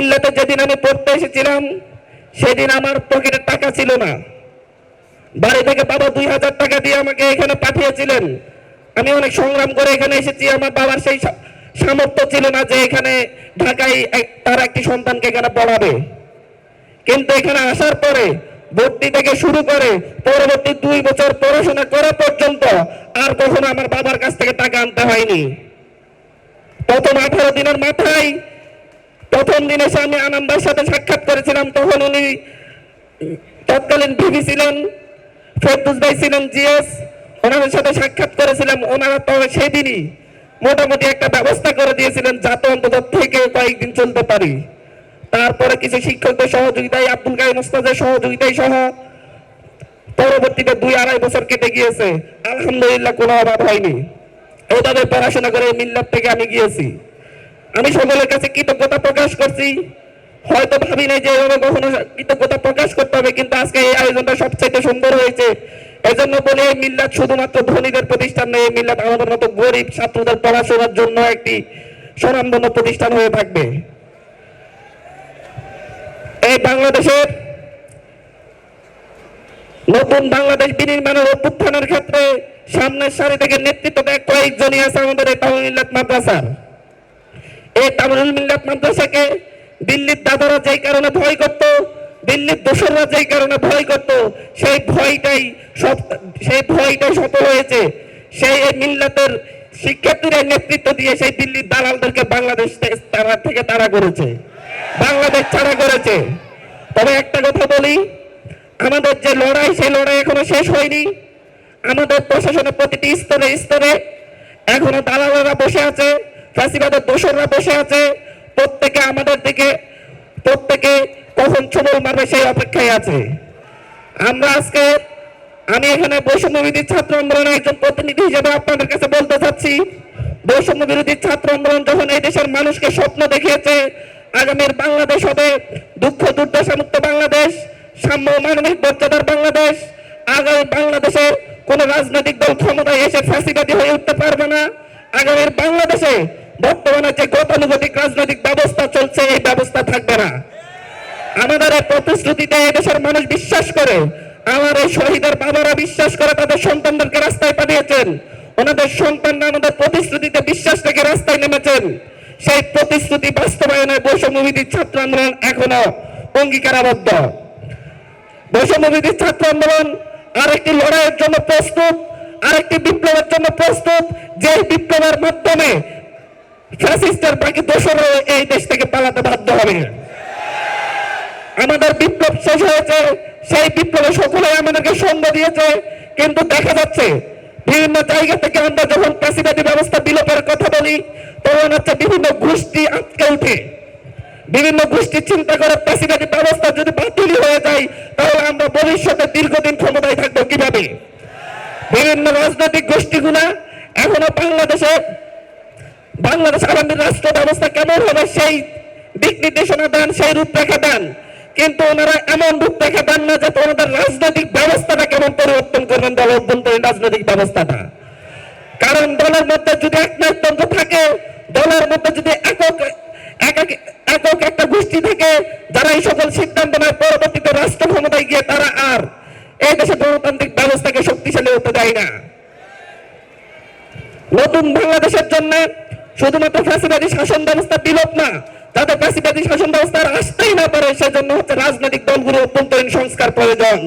মিল্লাতে যেদিন আমি পড়তে এসেছিলাম, সেদিন আমার পকেটে টাকা ছিল না। বাড়ি থেকে বাবা দুই হাজার টাকা দিয়ে আমাকে এখানে পাঠিয়েছিলেন। আমি অনেক সংগ্রাম করে এখানে এসেছি। আমার বাবার সেই সামর্থ্য ছিল না যে এখানে ঢাকায় তার একটি সন্তানকে এখানে পড়াবে। কিন্তু এখানে আসার পরে, ভর্তি থেকে শুরু করে, পরবর্তী দুই বছর পড়াশোনা করা পর্যন্ত আর কখনো আমার বাবার কাছ থেকে টাকা আনতে হয়নি। প্রথম আঠারো দিনের মাথায় প্রথম দিন এসে আমি আনন্দের সাথে সাক্ষাৎ করেছিলাম, তখন উনি তৎকালীন ভিভি ছিলেন, ফেরদুস ভাই ছিলেন, জিএস, ওনাদের সাথে সাক্ষাৎ করেছিলাম। ওনারা তো সেদিনই মোটামুটি একটা ব্যবস্থা করে দিয়েছিলেন যাতে অন্তত থেকে কয়েকদিন চলতে পারি। তারপরে কিছু শিক্ষকদের সহযোগিতায়, আব্দুল কাইম ওস্তাদের সহযোগিতায় সহ পরবর্তীতে দুই আড়াই বছর কেটে গিয়েছে। আলহামদুলিল্লাহ কোনো অভাব হয়নি। এইভাবে পড়াশোনা করে মিল্লাত থেকে আমি গিয়েছি। আমি সকলের কাছে কৃতজ্ঞতা প্রকাশ করছি। হয়তো ভাবি নাই যে এভাবে কখনো কৃতজ্ঞতা প্রকাশ করতে হবে, কিন্তু আজকে এই আয়োজনটা সবচেয়ে সুন্দর হয়েছে। এজন্য বলে, এই মিল্লাত শুধুমাত্র ধনীদের প্রতিষ্ঠান নয়, এই মিল্লাত আমাদের মতো গরিব ছাত্রদের পড়াশোনার জন্য একটি স্বনামধন্য প্রতিষ্ঠান হয়ে থাকবে। এই বাংলাদেশের নতুন বাংলাদেশ বিনির্মাণের অভ্যুত্থানের ক্ষেত্রে সামনের সারি থেকে নেতৃত্ব দেয় কয়েকজনই আছে আমাদের এই তামিল মাদ্রাসার এই তামিল মিল্লাত মাদ্রাসাকে দিল্লির দাদারা যেই কারণে ভয় করত, দিল্লির দোসররা যেই কারণে ভয় করত, সেই ভয়টাই সেই ভয়টাই সফল হয়েছে। সেই মিল্লাতের শিক্ষার্থীরা নেতৃত্ব দিয়ে সেই দিল্লির দালালদেরকে বাংলাদেশ তারা, থেকে তারা করেছে। বাংলাদেশ ছাড়া করেছে। তবে একটা কথা বলি, আমাদের যে লড়াই, সেই লড়াই এখনও শেষ হয়নি। আমাদের প্রশাসনের প্রতিটি স্তরে স্তরে এখনও দালালেরা বসে আছে। ফাঁসিবাদের দোসররা বসে আছে। প্রত্যেকে আমাদের দিকে, প্রত্যেকে কখন ছবল মারবে সেই অপেক্ষায় আছে। আমরা আজকে, আমি এখানে বৈষম্য বিরোধী ছাত্র আন্দোলনের একজন প্রতিনিধি হিসেবে আপনাদের কাছে বলতে চাচ্ছি, বৈষম্য বিরোধী ছাত্র আন্দোলন যখন এই দেশের মানুষকে স্বপ্ন দেখিয়েছে, আগামীর বাংলাদেশ হবে দুঃখ, দুর্দশা মুক্ত বাংলাদেশ, সাম্য মানবিক মর্যাদার বাংলাদেশ, আগামী বাংলাদেশে কোন রাজনৈতিক দল ক্ষমতায় এসে ফাঁসিবাদী হয়ে উঠতে পারবে না। আগামীর বাংলাদেশে বর্তমানে যে গতানুগতিক রাজনৈতিক ব্যবস্থা চলছে, এই ব্যবস্থা থাকবে না। আমাদের এই প্রতিশ্রুতিতে এদেশের মানুষ বিশ্বাস করে, আমার এই শহীদের বাবারা বিশ্বাস করে তাদের সন্তানদেরকে রাস্তায় পাঠিয়েছেন। ওনাদের সন্তানরা আমাদের প্রতিশ্রুতিতে বিশ্বাস রেখে রাস্তায় নেমেছেন। সেই প্রতিশ্রুতি বাস্তবায়নে বৈষম্যবিধি ছাত্র আন্দোলন এখনও অঙ্গীকারাবদ্ধ। বৈষম্যবিধি ছাত্র আন্দোলন আরেকটি লড়াইয়ের জন্য প্রস্তুত, আরেকটি বিপ্লবের জন্য প্রস্তুত যে বিপ্লবের মাধ্যমে ফ্যাসিস্টের বাকি দোষরও এই দেশ থেকে পালাতে বাধ্য হবে। আমাদের বিপ্লব শেষ হয়েছে, সেই বিপ্লবে সকলে আমাদেরকে সঙ্গ দিয়েছে, কিন্তু দেখা যাচ্ছে বিভিন্ন জায়গা থেকে আমরা যখন প্রেসিডেন্ট ব্যবস্থা বিলোপের কথা বলি, তখন হচ্ছে বিভিন্ন গোষ্ঠী আটকে উঠে। বিভিন্ন গোষ্ঠী চিন্তা করে প্রেসিডেন্ট ব্যবস্থা যদি বাতিল হয়ে যায়, তাহলে আমরা ভবিষ্যতে দীর্ঘদিন ক্ষমতায় থাকব কীভাবে? বিভিন্ন রাজনৈতিক গোষ্ঠীগুলা এখনও বাংলাদেশে বাংলাদেশ আগামী রাষ্ট্র ব্যবস্থা কেমন হবে সেই দিক নির্দেশনা দেন, সেই রূপরেখা দেন। কিন্তু ওনারা এমন রূপরেখা দেন না যাতে ওনাদের রাজনৈতিক ব্যবস্থাটা কেমন পরিবর্তন করবেন দল অভ্যন্তরীণ রাজনৈতিক ব্যবস্থাটা। কারণ দলের মধ্যে যদি একনায়কতন্ত্র থাকে, দলের মধ্যে যদি একক একক একক একটা গোষ্ঠী থাকে, যারা এই সকল সিদ্ধান্ত নেয়, পরবর্তীতে রাষ্ট্র ক্ষমতায় গিয়ে তারা আর এই দেশে গণতান্ত্রিক ব্যবস্থাকে শক্তিশালী হতে দেয় না। নতুন বাংলাদেশের জন্য শুধুমাত্র ফ্যাসিবাদী শাসন ব্যবস্থা বিলোপ না, যাতে ফ্যাসিবাদী শাসন ব্যবস্থা আর আসতেই না পারে, সেজন্য হচ্ছে রাজনৈতিক দলগুলো অভ্যন্তরীণ সংস্কার প্রয়োজন।